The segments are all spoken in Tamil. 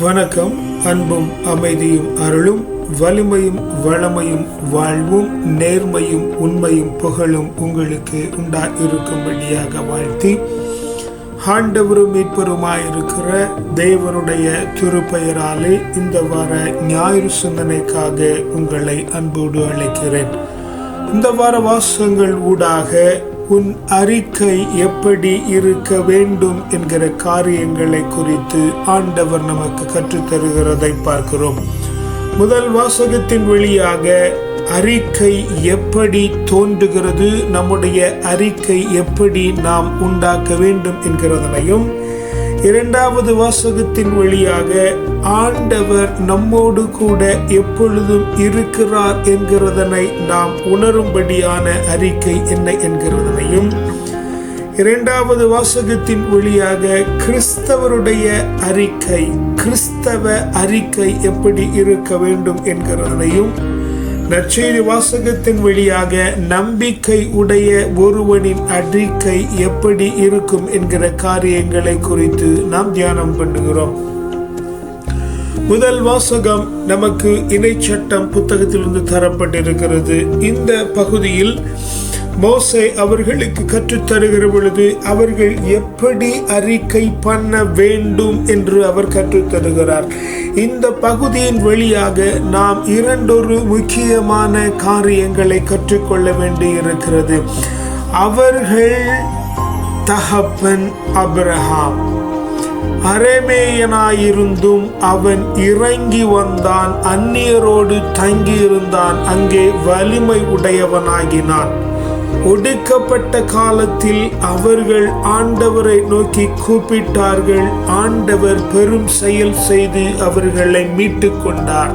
வணக்கம் அன்பும் அமைதியும் அருளும் வலிமையும் வளமையும் வாழ்வும் நேர்மையும் உண்மையும் புகழும் உங்களுக்கு உண்டா இருக்கும்படியாக வாழ்த்தி ஆண்டவரும் மீட்பருமாயிருக்கிற தேவனுடைய திருப்பெயராலே இந்த வார ஞாயிறு சிந்தனைக்காக உங்களை அன்போடு அழைக்கிறேன். இந்த வார வாசங்கள் ஊடாக உன் அறிக்கை எப்படி இருக்க வேண்டும் என்கிற காரியங்களை குறித்து ஆண்டவர் நமக்கு கற்றுத்தருகிறதை பார்க்கிறோம். முதல் வாசகத்தின் வழியாக அறிக்கை எப்படி தோன்றுகிறது நம்முடைய அறிக்கை எப்படி நாம் உண்டாக்க வேண்டும் என்கிறதனையும் இரண்டாவது வாசகத்தின் வழியாக ஆண்டவர் நம்மோடு கூட எப்பொழுதும் இருக்கிறார் என்கிறதனை நாம் உணரும்படியான அறிக்கை என்ன என்கிறதனையும் இரண்டாவது வாசகத்தின் வழியாக கிறிஸ்தவருடைய அறிக்கை கிறிஸ்தவ அறிக்கை எப்படி இருக்க வேண்டும் என்கிறதனையும் நற்செய்தி வாசகத்தின் வழியாக நம்பிக்கை உடைய ஒருவனின் அறிக்கை எப்படி இருக்கும் என்கிற காரியங்களை குறித்து நாம் தியானம் பண்ணுகிறோம். முதல் வாசகம் நமக்கு இணை சட்டம் புத்தகத்திலிருந்து தரப்பட்டிருக்கிறது. இந்த பகுதியில் மோசை அவர்களுக்கு கற்றுத்தருகிற பொழுது அவர்கள் எப்படி அறிக்கை பண்ண வேண்டும் என்று அவர் கற்றுத்தருகிறார். இந்த பகுதியின் வழியாக நாம் இரண்டொரு முக்கியமான காரியங்களை கற்றுக்கொள்ள வேண்டியிருக்கிறது. அவர்கள் தகப்பன் அப்ரஹாம். அரேமேயனாயிருந்தும் அவன் இறங்கி வந்தான் அந்நியரோடு தங்கியிருந்தான் அங்கே வலிமை உடையவனாகினான். ஒடுக்கப்பட்ட காலத்தில் அவர்கள் ஆண்டவரை நோக்கி கூப்பிட்டார்கள். ஆண்டவர் பெரும் செயல் செய்து அவர்களை மீட்டு கொண்டார்.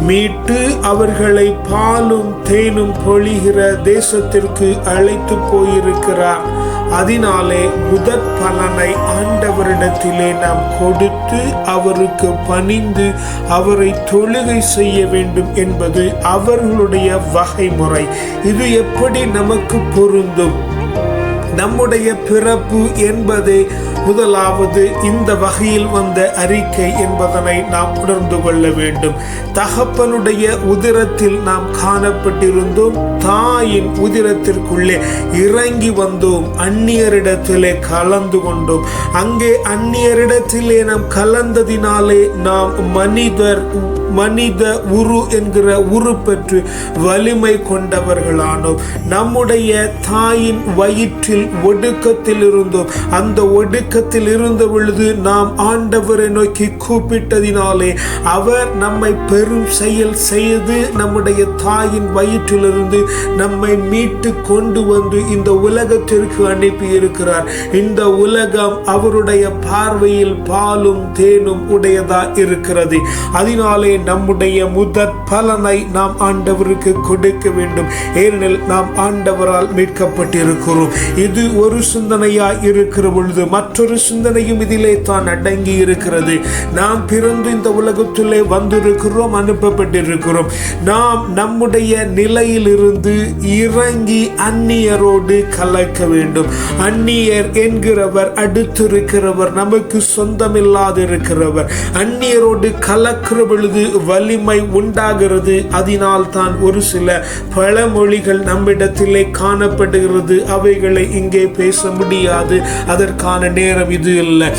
மீட்டு அவர்களை பாலும் தேனும் பொழிகிற தேசத்திற்கு அழைத்து போயிருக்கிறார். அதனாலே முதற் பலனை ஆண்டவரிடத்திலே நாம் கொடுத்து அவருக்கு பணிந்து அவரை தொழுகை செய்ய வேண்டும் என்பது அவர்களுடைய வகைமுறை. இது எப்படி நமக்கு பொருந்தும்? நம்முடைய பிறப்பு என்பது முதலாவது இந்த வகையில் வந்த அறிக்கை என்பதனை நாம் உணர்ந்து கொள்ள வேண்டும். தகப்பனுடைய உதிரத்தில் நாம் காணப்பட்டிருந்தோம். தாயின் உதிரத்திற்குள்ளே இறங்கி வந்தோம். அந்நியரிடத்திலே கலந்து கொண்டோம். அங்கே அந்நியரிடத்திலே நாம் கலந்ததினாலே நாம் மனிதர் மனித உரு என்கிற உரு பெற்று வலிமை கொண்டவர்களானோம். நம்முடைய தாயின் வயிற்றில் ஒடுக்கத்தில் இருந்தோம் அந்த ஒடுக்கத்தில் இருந்த பொழுது நாம் ஆண்டவரை நோக்கி கூப்பிட்டதினாலே அவர் நம்மை பெரும் செயல் செய்து நம்முடைய தாயின் வயிற்றிலிருந்து நம்மை மீட்டு கொண்டு வந்து இந்த உலகத்திற்கு அனுப்பி இருக்கிறார் இந்த உலகம் அவருடைய பார்வையில் பாலும் தேனும் உடையதா இருக்கிறது. அதனாலே நம்முடைய முதற் பலனை நாம் ஆண்டவருக்கு கொடுக்க வேண்டும். ஏனெனில் நாம் ஆண்டவரால் மீட்கப்பட்டிருக்கிறோம். இது ஒரு சிந்தனையா இருக்கிற பொழுது மற்றொரு சிந்தனையும் இதிலே தான் அடங்கி இருக்கிறது. நாம் பிறந்து இந்த உலகத்திலே வந்திருக்கிறோம் அனுப்பப்பட்டிருக்கிறோம். நாம் நம்முடைய நிலையிலிருந்து இறங்கி அந்நியரோடு கலக்க வேண்டும். அந்நியர் என்கிறவர் அடுத்திருக்கிறவர் நமக்கு சொந்தமில்லாதிருக்கிறவர். அந்நியரோடு கலக்கிற பொழுது வலிமை உண்டாகிறது. அதனால் தான் ஒரு சில பழமொழிகள் நம்மிடத்திலே காணப்படுகிறது. அவைகளை இங்கே பேச முடியாது. அதற்கான நேரம் இது இல்லை.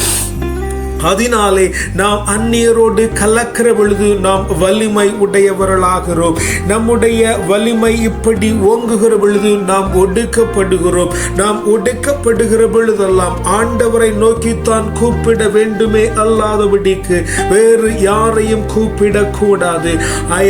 அதனாலே நாம் அந்நியரோடு கலக்கிற பொழுது நாம் வலிமை உடையவர்களாகிறோம். நம்முடைய வலிமை இப்படி ஓங்குகிற பொழுது நாம் ஒடுக்கப்படுகிறோம். நாம் ஒடுக்கப்படுகிற பொழுதெல்லாம் ஆண்டவரை நோக்கித்தான் கூப்பிட வேண்டுமே அல்லாதபடிக்கு வேறு யாரையும் கூப்பிடக்கூடாது.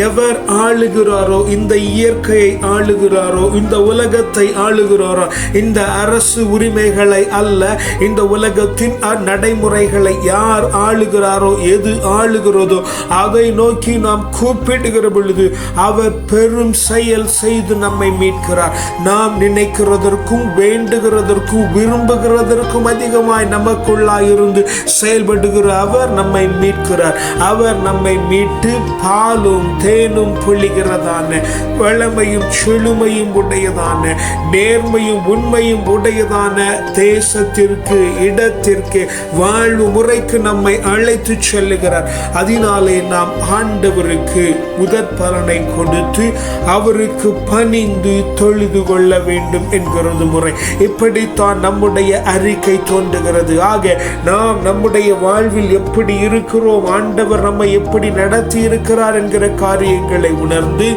எவர் ஆளுகிறாரோ இந்த இயற்கையை ஆளுகிறாரோ இந்த உலகத்தை ஆளுகிறாரோ இந்த அரசு உரிமைகளை அல்ல இந்த உலகத்தின் நடைமுறைகளை யார் யார் ஆளுகிறாரோ எது ஆளுகிறதோ அதை நோக்கி நாம் கூப்பிடுகிற பொழுது அவர் பெரும் செயல் செய்து நம்மை மீட்கிறார். நாம் நினைக்கிறதற்கும் வேண்டுகிறதற்கும் விரும்புகிறதற்கும் அதிகமாய் நமக்குள்ளாய் இருந்து செயல்படுகிற அவர் நம்மை மீட்கிறார். அவர் நம்மை மீட்டு பாலும் தேனும் பொழிகிறதான வளமையும் செழுமையும் உடையதான நேர்மையும் உண்மையும் உடையதான தேசத்திற்கு இடத்திற்கு வாழ்வு முறைக்கு உயரத்திற்கு நம்மை அழைத்து செல்லுகிறார். அதனாலே நாம் ஆண்டவருக்கு முதற் பலனை கொடுத்து அவருக்கு பணிந்து தொழுது கொள்ள வேண்டும் என்கிறது முறை. இப்படித்தான் நம்முடைய அறிக்கை தோன்றுகிறது. ஆக நாம் நம்முடைய வாழ்வில் எப்படி இருக்கிறோம்? ஆண்டவர் நம்மை எப்படி நடத்தி இருக்கிறார் என்கிற காரியங்களை உணர்ந்து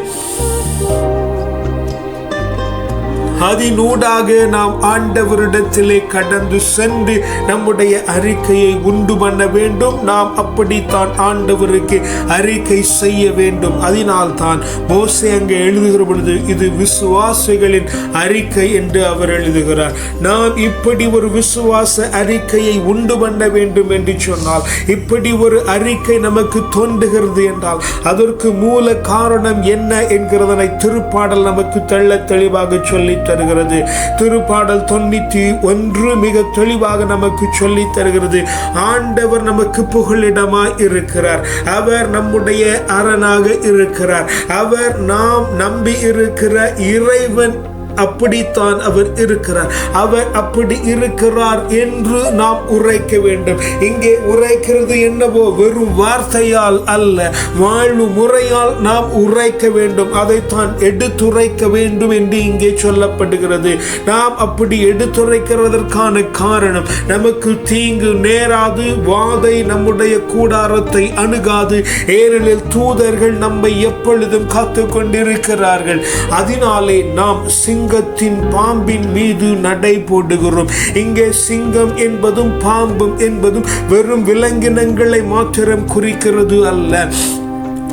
அதனூடாக நாம் ஆண்டவரிடத்திலே கடந்து சென்று நம்முடைய அறிக்கையை உண்டு பண்ண வேண்டும். நாம் அப்படித்தான் ஆண்டவருக்கு அறிக்கை செய்ய வேண்டும். அதனால் தான் மோசை அங்கே எழுதுகிற பொழுது இது விசுவாசிகளின் அறிக்கை என்று அவர் எழுதுகிறார். நாம் இப்படி ஒரு விசுவாச அறிக்கையை உண்டு பண்ண வேண்டும் என்று சொன்னால் இப்படி ஒரு அறிக்கை நமக்கு தோன்றுகிறது என்றால் அதற்கு மூல காரணம் என்ன என்கிறதனை திருப்பாடல் நமக்கு தெள்ள தெளிவாக சொல்லி தருகிறது. திருப்பாடல் தொண்ணூத்தி ஒன்று மிக தெளிவாக நமக்கு சொல்லி தருகிறது. ஆண்டவர் நமக்கு புகலிடமாய் இருக்கிறார். அவர் நம்முடைய அரணாக இருக்கிறார். அவர் நாம் நம்பி இருக்கிற இறைவன் அப்படித்தான் அவர் இருக்கிறார். அவர் அப்படி இருக்கிறார் என்று நாம் உரைக்க வேண்டும். இங்கே உரைக்கிறது என்னவோ வெறும் வார்த்தையால் அல்ல. வாழ்வு முறையால் நாம் உரைக்க வேண்டும். அதைத்தான் எடுத்துரைக்க வேண்டும் என்று இங்கே சொல்லப்படுகிறது. நாம் அப்படி எடுத்துரைக்கிறதற்கான காரணம் நமக்கு தீங்கு நேராது வாதை நம்முடைய கூடாரத்தை அணுகாது. ஏனெனில் தூதர்கள் நம்மை எப்பொழுதும் காத்து கொண்டிருக்கிறார்கள் அதனாலே நாம் சிங்கத்தின் பாம்பின் மீது நடை போடுகிறோம். இங்கே சிங்கம் என்பதும் பாம்பும் என்பதும் வெறும் விலங்கினங்களை மாத்திரம் குறிக்கிறது அல்ல.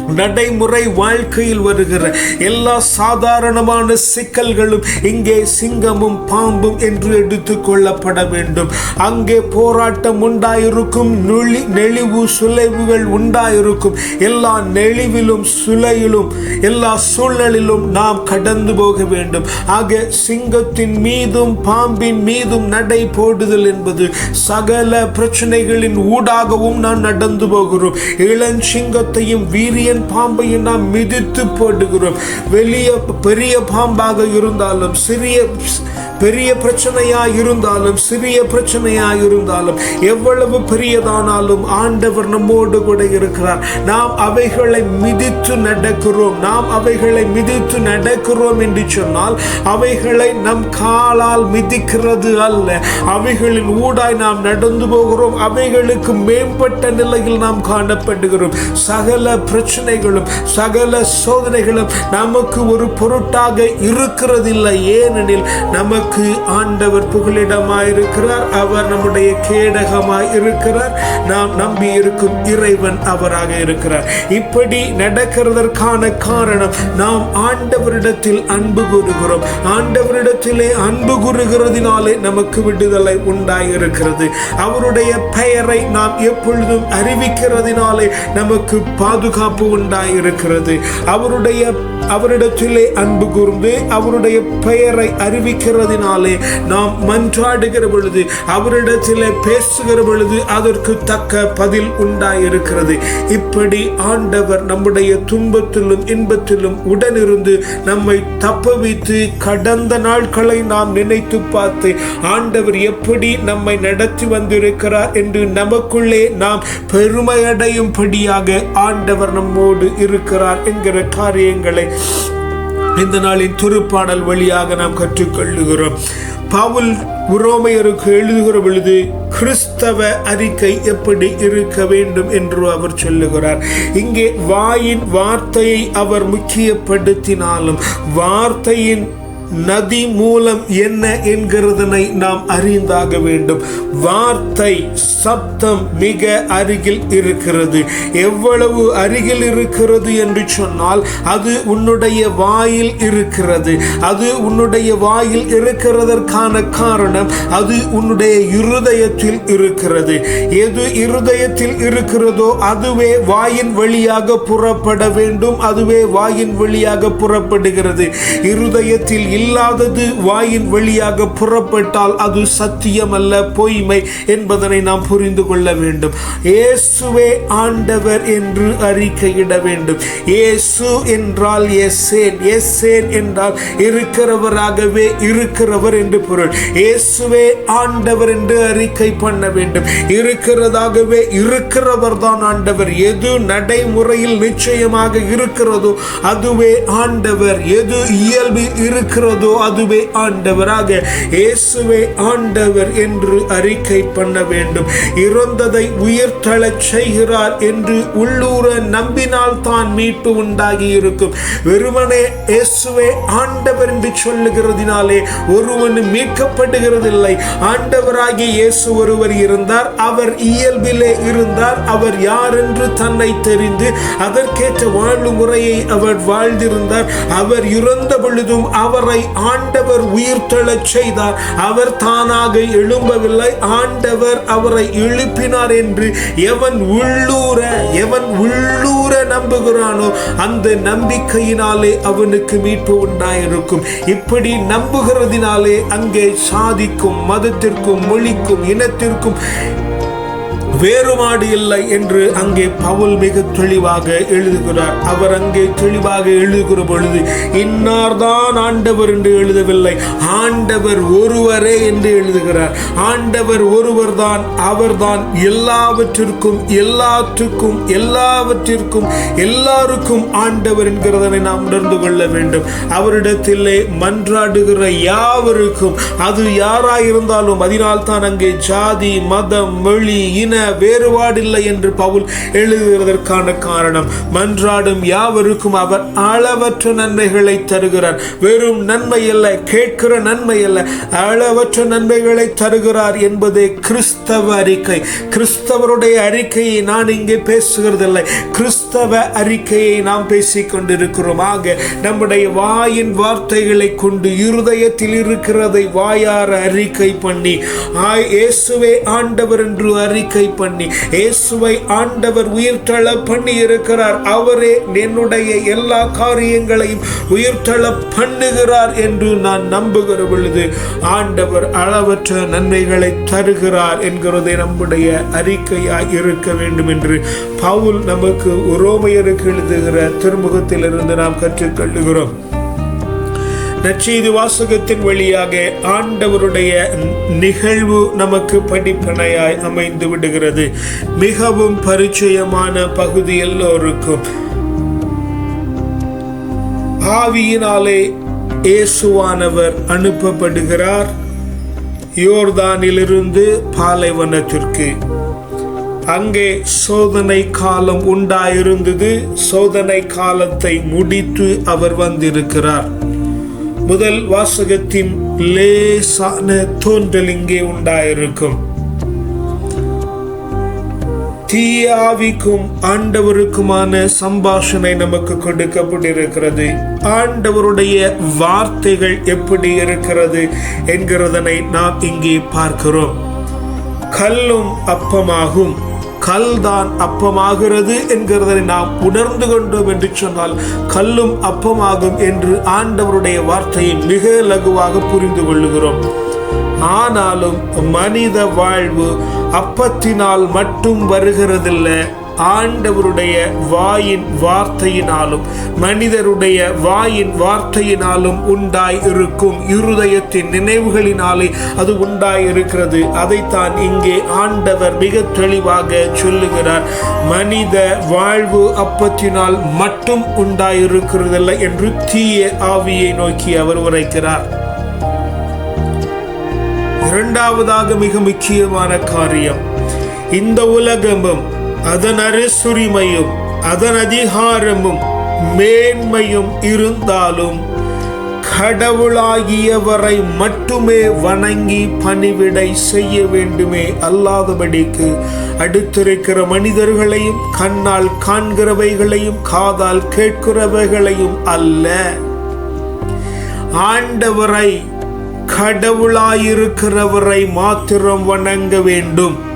நடைமுறை வாழ்க்கையில் வருகிற எல்லா சாதாரணமான சிக்கல்களும் இங்கே சிங்கமும் பாம்பும் என்று எடுத்துக்கொள்ளப்பட வேண்டும். அங்கே போராட்டம் உண்டாயிருக்கும் நுழி நெளிவு சுலைவுகள் உண்டாயிருக்கும். எல்லா நெளிவிலும் சுலையிலும் எல்லா சூழலிலும் நாம் கடந்து போக வேண்டும். ஆக சிங்கத்தின் மீதும் பாம்பின் மீதும் நடை போடுதல் என்பது சகல பிரச்சனைகளின் ஊடாகவும் நாம் நடந்து போகிறோம். இளஞ்சிங்கத்தையும் வீரியன் பாம்பையும் நாம் மிதித்து போடுகிறோம். வெளிய பெரிய பாம்பாக இருந்தாலும் சிறிய பெரிய பிரச்சனையா இருந்தாலும் சிறிய பிரச்சனையா இருந்தாலும் எவ்வளவு பெரியதானாலும் ஆண்டவர் நம்மோடு கூட இருக்கிறார். நாம் அவைகளை மிதித்து நடக்கிறோம். நாம் அவைகளை மிதித்து நடக்கிறோம் என்று சொன்னால் அவைகளை நம் காலால் மிதிக்கிறது அல்ல. அவைகளின் ஊடாய் நாம் நடந்து போகிறோம். அவைகளுக்கு மேம்பட்ட நிலையில் நாம் காணப்படுகிறோம். சகல பிரச்சனை பிரச்சனைகளும் சகல சோதனைகளும் நமக்கு ஒரு பொருட்டாக இருக்கிறதில்லை. ஏனெனில் நமக்கு ஆண்டவர் புகலிடமாயிருக்கிறார். அவர் நம்முடைய கேடகமாய் இருக்கிறார். நாம் நம்பி இருக்கும் இறைவன் அவராக இருக்கிறார். இப்படி நடக்கிறதற்கான காரணம் நாம் ஆண்டவரிடத்தில் அன்பு கூறுகிறோம். ஆண்டவரிடத்திலே அன்பு கூறுகிறதினாலே நமக்கு விடுதலை உண்டாயிருக்கிறது. அவருடைய பெயரை நாம் எப்பொழுதும் அறிவிக்கிறதினாலே நமக்கு பாதுகாப்பு உண்டாயிருக்கிறது. அவருடைய அவரிடத்திலே அன்பு கூர்ந்து அவருடைய பெயரை அறிவிக்கிறதினாலே நாம் மன்றாடுகிற பொழுது அவரிடத்திலே பேசுகிற பொழுது அதற்கு தக்க பதில் உண்டாயிருக்கிறது. இப்படி ஆண்டவர் நம்முடைய துன்பத்திலும் இன்பத்திலும் உடனிருந்து நம்மை தப்ப வைத்து கடந்த நாட்களை நாம் நினைத்து பார்த்து ஆண்டவர் எப்படி நம்மை நடத்தி வந்திருக்கிறார் என்று நமக்குள்ளே நாம் பெருமையடையும்படியாக ஆண்டவர் நம்மோடு நம்மோடு இருக்கிறார் என்கிற காரியங்களை இந்த நாளின் திருப்பாடல் வழியாக நாம் கற்றுக்கொள்ளுகிறோம். பவுல் உரோமையருக்கு எழுதுகிற பொழுது கிறிஸ்தவ அறிக்கை எப்படி இருக்க வேண்டும்? என்று அவர் சொல்லுகிறார். இங்கே வாயின் வார்த்தையை அவர் முக்கியப்படுத்தினாலும் வார்த்தையின் நதி மூலம் என்ன என்கிறதனை நாம் அறிந்தாக வேண்டும். வார்த்தை சப்தம் மிக அருகில் இருக்கிறது. எவ்வளவு அருகில் இருக்கிறது என்று சொன்னால் அது உன்னுடைய வாயில் இருக்கிறது. அது உன்னுடைய வாயில் இருக்கிறதற்கான காரணம் அது உன்னுடைய இருதயத்தில் இருக்கிறது. எது இருதயத்தில் இருக்கிறதோ அதுவே வாயின் வழியாக புறப்பட வேண்டும் அதுவே வாயின் வழியாக புறப்படுகிறது. இருதயத்தில் இல்லாதது வாயின் வழியாக புறப்பட்டால் அது சத்தியம் அல்ல பொய்மை என்பதனை நாம் புரிந்து கொள்ள வேண்டும். இயேசுவே ஆண்டவர் என்று அறிக்கையிட வேண்டும். இயேசு என்றால் எஸ்ஏன் எஸ்ஏன் என்றால் இருக்கிறவராகவே இருக்கிறவர் என்று பொருள். இயேசுவே ஆண்டவர் என்று அறிக்கை பண்ண வேண்டும். இருக்கிறதாகவே இருக்கிறவர் தான் ஆண்டவர். எது நடைமுறையில் நிச்சயமாக இருக்கிறதோ அதுவே ஆண்டவர். எது இயல்பில் இருக்கிறதோ இருக்கிறதோ அதுவே ஆண்டவராக. இயேசுவே ஆண்டவர் என்று அறிக்கை பண்ண வேண்டும். இறந்ததை உயிர்த்தளச் செய்கிறார் என்று உள்ளூர நம்பினால் தான் மீட்பு உண்டாகி இருக்கும் வெறுமனே இயேசுவே ஆண்டவர் என்று சொல்லுகிறதினாலே ஒருவன் மீட்கப்படுகிறதில்லை. ஆண்டவராகிய இயேசு ஒருவர் இருந்தார். அவர் இயல்பிலே இருந்தார். அவர் யார் என்று தன்னை தெரிந்து அதற்கேற்ற வாழ்வு முறையை அவர் வாழ்ந்திருந்தார். அவர் இறந்த பொழுதும் அவரை ஆண்டவர் உயிர்த்தெழச் செய்தார். அவர் தானாக எழும்பவில்லை. ஆண்டவர் அவரை எழுப்பினார் என்று எவன் உள்ளூர எவன் உள்ளூர நம்புகிறானோ அந்த நம்பிக்கையினாலே அவனுக்கு மீட்பு உண்டாயிருக்கும். இப்படி நம்புகிறதினாலே அங்கே சாதிக்கும் மதத்திற்கும் மொழிக்கும் இனத்திற்கும் வேறுபாடு இல்லை என்று அங்கே பவுல் மிக தெளிவாக எழுதுகிறார். அவர் அங்கே தெளிவாக எழுதுகிற பொழுது இன்னார்தான் ஆண்டவர் என்று எழுதவில்லை. ஆண்டவர் ஒருவரே என்று எழுதுகிறார். ஆண்டவர் ஒருவர் தான் அவர்தான் எல்லாவற்றிற்கும் எல்லாற்றுக்கும் எல்லாவற்றிற்கும் எல்லாருக்கும் ஆண்டவர் என்கிறதனை நாம் உணர்ந்து கொள்ள வேண்டும். அவரிடத்திலே மன்றாடுகிற யாவருக்கும் அது யாராயிருந்தாலும் அதனால் தான் அங்கே ஜாதி மதம் மொழி இன வேறுபாடில்லை என்று பவுல் எழுதுவதற்கான காரணம். மன்றாடும் யாவருக்கும் அவர் அளவற்ற நன்மைகளை தருகிறார். வெறும் நன்மை அல்ல கேட்கிற நன்மை அல்ல அளவற்ற நன்மைகளை தருகிறார் என்பதே கிறிஸ்தவ அறிக்கை. கிறிஸ்தவருடைய அறிக்கையை நான் இங்கே பேசுகிறதில்லை. கிறிஸ்தவ அறிக்கையை நாம் பேசிக் கொண்டிருக்கிறோம் ஆக நம்முடைய வாயின் வார்த்தைகளை கொண்டு இருதயத்தில் இருக்கிறதை வாயார அறிக்கை பண்ணி ஆய் இயேசுவே ஆண்டவர் என்று அறிக்கை பண்ணி இயேசுவை ஆண்டவர் உயிர்த்தள பண்ணி இருக்கிறார் அவரே என்னுடைய எல்லா காரியங்களையும் உயிர்த்தள பண்ணுகிறார் என்று நான் நம்புகிற பொழுது ஆண்டவர் அளவற்ற நன்மைகளை தருகிறார் என்கிறதை நம்முடைய அறிக்கையாய் இருக்க வேண்டும் என்று பவுல் நமக்கு ரோமையருக்கு எழுதுகிற திருமுகத்திலிருந்து நாம் கற்றுக்கொள்ளுகிறோம். நற்செய்தி வாசகத்தின் வழியாக ஆண்டவருடைய நிகழ்வு நமக்கு படிப்பனையாய் அமைந்து விடுகிறது. மிகவும் பரிச்சயமான பகுதி எல்லோருக்கும். ஆவியினாலே இயேசுவானவர் அனுப்பப்படுகிறார். யோர்தானிலிருந்து பாலைவனத்திற்கு. அங்கே சோதனை காலம் உண்டாயிருந்தது. சோதனை காலத்தை முடித்து அவர் வந்திருக்கிறார். முதல் வாசகத்தின் லேசான தோன்றல் இங்கே உண்டாயிருக்கும். தீய ஆவிக்கும் ஆண்டவருக்குமான சம்பாஷணை நமக்கு கொடுக்கப்பட்டிருக்கிறது. ஆண்டவருடைய வார்த்தைகள் எப்படி இருக்கிறது என்கிறதனை நாம் இங்கே பார்க்கிறோம். கல்லும் அப்பமாகும். கல் தான் அப்பமாகிறது என்கிறதை நாம் உணர்ந்து கொண்டோம் என்று சொன்னால் கல்லும் அப்பமாகும் என்று ஆண்டவருடைய வார்த்தையை மிக லகுவாக புரிந்து கொள்ளுகிறோம். ஆனாலும் மனித வாழ்வு அப்பத்தினால் மட்டும் வருகிறதில்லை. ஆண்டவருடைய வாயின் வார்த்தையினாலும் மனிதருடைய வாயின் வார்த்தையினாலும் உண்டாய் இருக்கும் இருதயத்தின் நினைவுகளினாலே அது உண்டாய் இருக்கிறது அதைத்தான் இங்கே ஆண்டவர் மிக தெளிவாக சொல்லுகிறார். மனித வாழ்வு அப்பத்தினால் மட்டும் உண்டாயிருக்கிறதில்லை என்று தீய ஆவியை நோக்கி அவர் உரைக்கிறார். இரண்டாவதாக மிக முக்கியமான காரியம் இந்த உலகமும் அதன் அரசுரிமையும் அதன் அதிகாரமும் மேன்மையும் இருந்தாலும் கடவுளாகியவரை மட்டுமே வணங்கி பணிவிடை செய்ய வேண்டுமே அல்லாதபடிக்கு அடுத்திருக்கிற மனிதர்களையும் கண்ணால் காண்கிறவைகளையும் காதால் கேட்கிறவைகளையும் அல்ல. ஆண்டவரை கடவுளாயிருக்கிறவரை மாத்திரம் வணங்க வேண்டும்.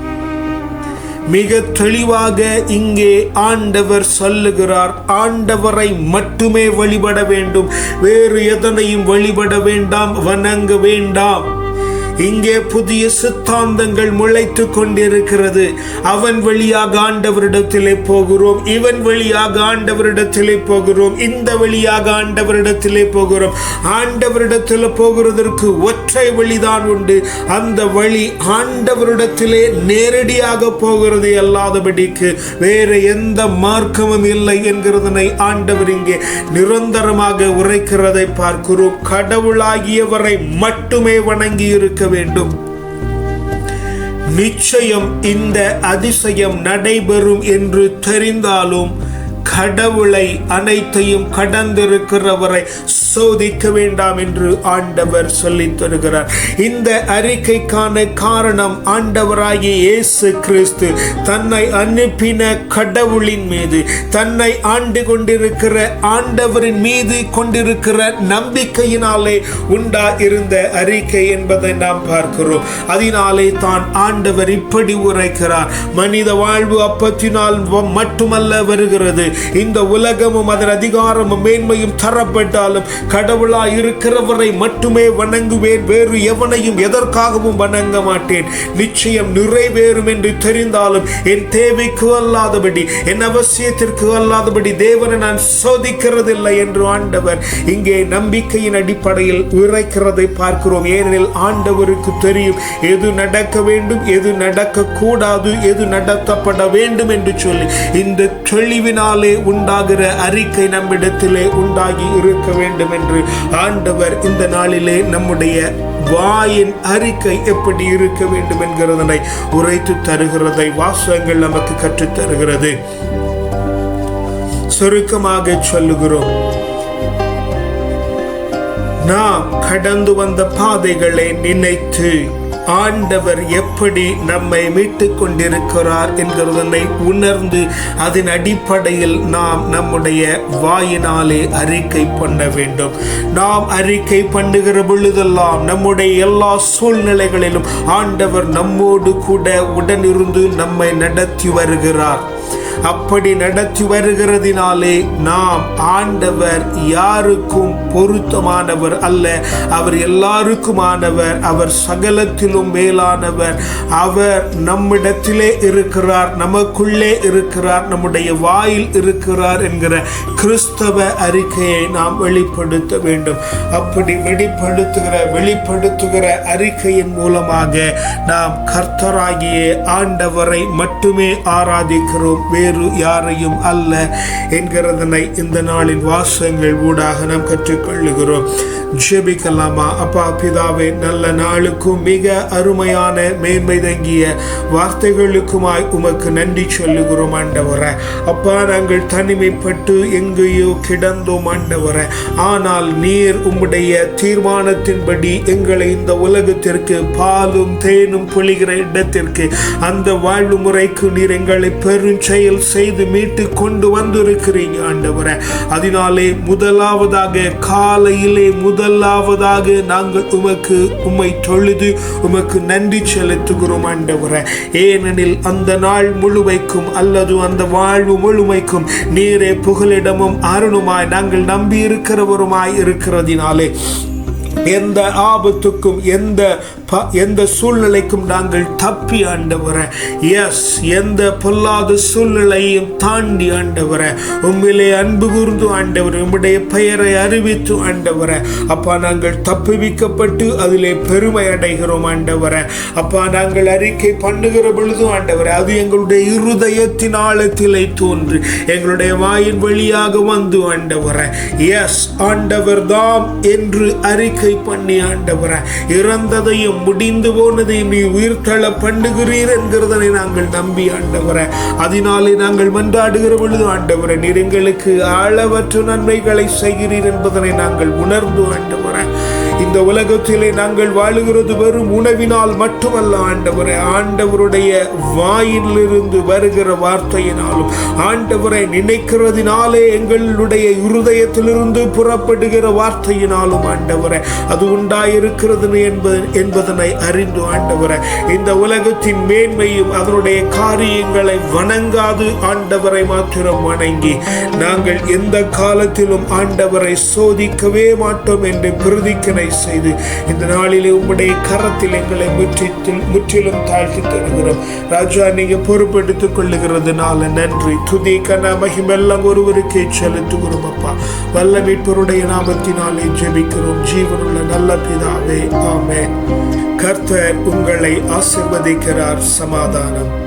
மிக தெளிவாக இங்கே ஆண்டவர் சொல்லுகிறார் ஆண்டவரை மட்டுமே வழிபட வேண்டும். வேறு எதனையும் வழிபட வேண்டாம் வணங்க வேண்டாம். இங்கே புதிய சித்தாந்தங்கள் முளைத்து கொண்டிருக்கிறது. அவன் வழியாக ஆண்டவரிடத்திலே போகிறோம். இவன் வழியாக ஆண்டவரிடத்திலே போகிறோம். இந்த வழியாக ஆண்டவரிடத்திலே போகிறோம். ஆண்டவரிடத்தில் போகிறதற்கு ஒற்றை வழிதான் உண்டு. அந்த வழி ஆண்டவரிடத்திலே நேரடியாக போகிறது அல்லாதபடிக்கு வேற எந்த மார்க்கமும் இல்லை என்கிறதனை ஆண்டவர் இங்கே நிரந்தரமாக உரைக்கிறதை பார்க்கிறோம். கடவுளாகியவரை மட்டுமே வணங்கி இருக்க வேண்டும். நிச்சயம் இந்த அதிசயம் நடைபெறும் என்று தெரிந்தாலும் கடவுளை அனைத்தையும் கடந்திருக்கிறவரை சோதிக்க வேண்டாம் என்று ஆண்டவர் சொல்லி தருகிறார். இந்த அறிக்கைக்கான காரணம் ஆண்டவராகிய இயேசு கிறிஸ்து தன்னை அனுப்பின கடவுளின் மீது தன்னை ஆண்டு கொண்டிருக்கிற ஆண்டவரின் மீது கொண்டிருக்கிற நம்பிக்கையினாலே உண்டா இருந்த அறிக்கை என்பதை நாம் பார்க்கிறோம். அதனாலே தான் ஆண்டவர் இப்படி உரைக்கிறார். மனித வாழ்வு அப்பத்தினால் மட்டுமல்ல வருகிறது. இந்த உலகமும் அதன் அதிகாரமும் மேன்மையும் தரப்பட்டாலும் கடவுளாய் இருக்கிறவரை மட்டுமே வணங்குவேன் வேறு எவனையும் எதற்காகவும் வணங்க மாட்டேன். நிச்சயம் நிறைவேறும் என்று தெரிந்தாலும் என் தேவைக்கு அல்லாதபடி என் அவசியத்திற்கு அல்லாதபடி தேவனை நான் சோதிக்கிறதில்லை என்று ஆண்டவர் இங்கே நம்பிக்கையின் அடிப்படையில் உரைக்கிறதை பார்க்கிறோம். ஏனெனில் ஆண்டவருக்கு தெரியும் எது நடக்க வேண்டும் எது நடக்க கூடாது எது நடத்தப்பட வேண்டும் என்று சொல்லி இந்த தெளிவினாலே உண்டாகிற அறிக்கை நம்மிடத்திலே உண்டாகி இருக்க வேண்டும் என்று ஆண்டவர் இந்த நாளிலே நம்முடைய வாயின் அறிக்கை எப்படி இருக்க வேண்டும் என்கிறதனை உரைத்து தருகிறதை வாசகங்கள் நமக்கு கற்றுத் தருகிறது சுருக்கமாக சொல்லுகிறோம். நாம் கடந்து வந்த பாதைகளை நினைத்து ஆண்டவர் எப்படி நம்மை மீட்டுக் கொண்டிருக்கிறார் என்கிறதனை உணர்ந்து அதன் அடிப்படையில் நாம் நம்முடைய வாயினாலே அறிக்கை பண்ண வேண்டும். நாம் அறிக்கை பண்ணுகிற பொழுதெல்லாம் நம்முடைய எல்லா சூழ்நிலைகளிலும் ஆண்டவர் நம்மோடு கூட உடனிருந்து நம்மை நடத்தி வருகிறார். அப்படி நடத்தி வருகிறதினாலே நாம் ஆண்டவர் யாருக்கும் பொருத்தமானவர் அல்ல. அவர் எல்லாருக்குமானவர் அவர் சகலத்திலும் மேலானவர். அவர் நம்மிடத்திலே இருக்கிறார் நமக்குள்ளே இருக்கிறார் நம்முடைய வாயில் இருக்கிறார் என்கிற கிறிஸ்தவ அறிக்கையை நாம் வெளிப்படுத்த வேண்டும். அப்படி வெளிப்படுத்துகிற வெளிப்படுத்துகிற அறிக்கையின் மூலமாக நாம் கர்த்தராகிய ஆண்டவரை மட்டுமே ஆராதிக்கிறோம். வேறு யாரையும் அல்ல என்கிறதனை இந்த நாளின் வாசங்கள் ஊடாக நாம் கற்றுக்கொள்ளுகிறோம். ஜெபிக்கலாமா அப்பா பிதாவே நல்ல நாளுக்கும் மிக அருமையான மேன்மை தங்கிய வார்த்தைகளுக்குமாய் உமக்கு நன்றி சொல்லுகிறோம் ஆண்டவரை. அப்பா நாங்கள் தனிமைப்பட்டு எங்கேயோ கிடந்தோம் ஆண்டவரை. ஆனால் நீர் உம்முடைய தீர்மானத்தின்படி எங்களை இந்த உலகத்திற்கு பாலும் தேனும் பொழிகிற இடத்திற்கு அந்த வாழ்வு முறைக்கு நீர் எங்களை பெருஞ்செயல் செய்து மீட்டு கொண்டு வந்திருக்கிறீங்க ஆண்டவரை. அதனாலே முதலாவதாக காலையிலே முதல் முதலாவதாக நாங்கள் உமக்கு உம்மை தொழுது உமக்கு நன்றி செலுத்துகிறோம் ஆண்டவரை. ஏனெனில் அந்த நாள் முழுமைக்கும் அல்லது அந்த வாழ்வு முழுமைக்கும் நீரே புகலிடமும் அருணுமாய் நாங்கள் நம்பி இருக்கிறவருமாய் இருக்கிறதினாலே. எந்த ஆபத்துக்கும் எந்த எந்த சூழ்நிலைக்கும் நாங்கள் தப்பி ஆண்டவர. எஸ் எந்த பொல்லாத சூழ்நிலையும் தாண்டி ஆண்டவர. உண்மையிலே அன்பு கூர்ந்து ஆண்டவர் உம்முடைய பெயரை அறிவித்து ஆண்டவர. அப்பா நாங்கள் தப்புவிக்கப்பட்டு அதிலே பெருமை அடைகிறோம் ஆண்டவர. அப்பா நாங்கள் அறிக்கை பண்ணுகிற பொழுதும் ஆண்டவர அது எங்களுடைய இருதயத்தின் ஆழத்திலே தோன்று எங்களுடைய வாயின் வழியாக வந்து ஆண்டவர. எஸ் ஆண்டவர் தாம் என்று அறிக்கை பண்ணி ஆண்டவர இறந்ததையும் முடிந்து போனதை நீ உயிர்த்தள பண்ணுகிறீர் என்கிறதனை நாங்கள் நம்பி ஆண்டவர. அதனாலே நாங்கள் மன்றாடுகிற பொழுது ஆண்டவர நீர் எங்களுக்கு அளவற்ற நன்மைகளை செய்கிறீர் என்பதனை நாங்கள் உணர்ந்து ஆண்டவர். இந்த உலகத்திலே நாங்கள் வாழுகிறது வெறும் உணவினால் மட்டுமல்ல ஆண்டவரே ஆண்டவருடைய வாயிலிருந்து வருகிற வார்த்தையினாலும் ஆண்டவரை நினைக்கிறதினாலே எங்களுடைய இருதயத்திலிருந்து புறப்படுகிற வார்த்தையினாலும் ஆண்டவரை அது உண்டாயிருக்கிறது என்பது என்பதனை அறிந்து ஆண்டவரை இந்த உலகத்தின் மேன்மையும் அதனுடைய காரியங்களை வணங்காது ஆண்டவரை மாத்திரம் வணங்கி நாங்கள் எந்த காலத்திலும் ஆண்டவரை சோதிக்கவே மாட்டோம் என்று பிரதிக்கனை செய்து இந்த நாளிலே உம்முடைய கரத்தில் எங்களை முற்றித்தில் முற்றிலும் தாழ்த்தி தருகிறோம். ராஜா நீங்க பொறுப்பெடுத்துக் கொள்ளுகிறதுனால நன்றி. துதி கன மகிமெல்லாம் ஒருவருக்கே செலுத்துகிறோம் அப்பா. வல்ல மீட்பருடைய நாமத்தினாலே ஜெபிக்கிறோம். ஜீவனுள்ள நல்ல பிதாவே ஆமே கர்த்தர் உங்களை ஆசிர்வதிக்கிறார். சமாதானம்.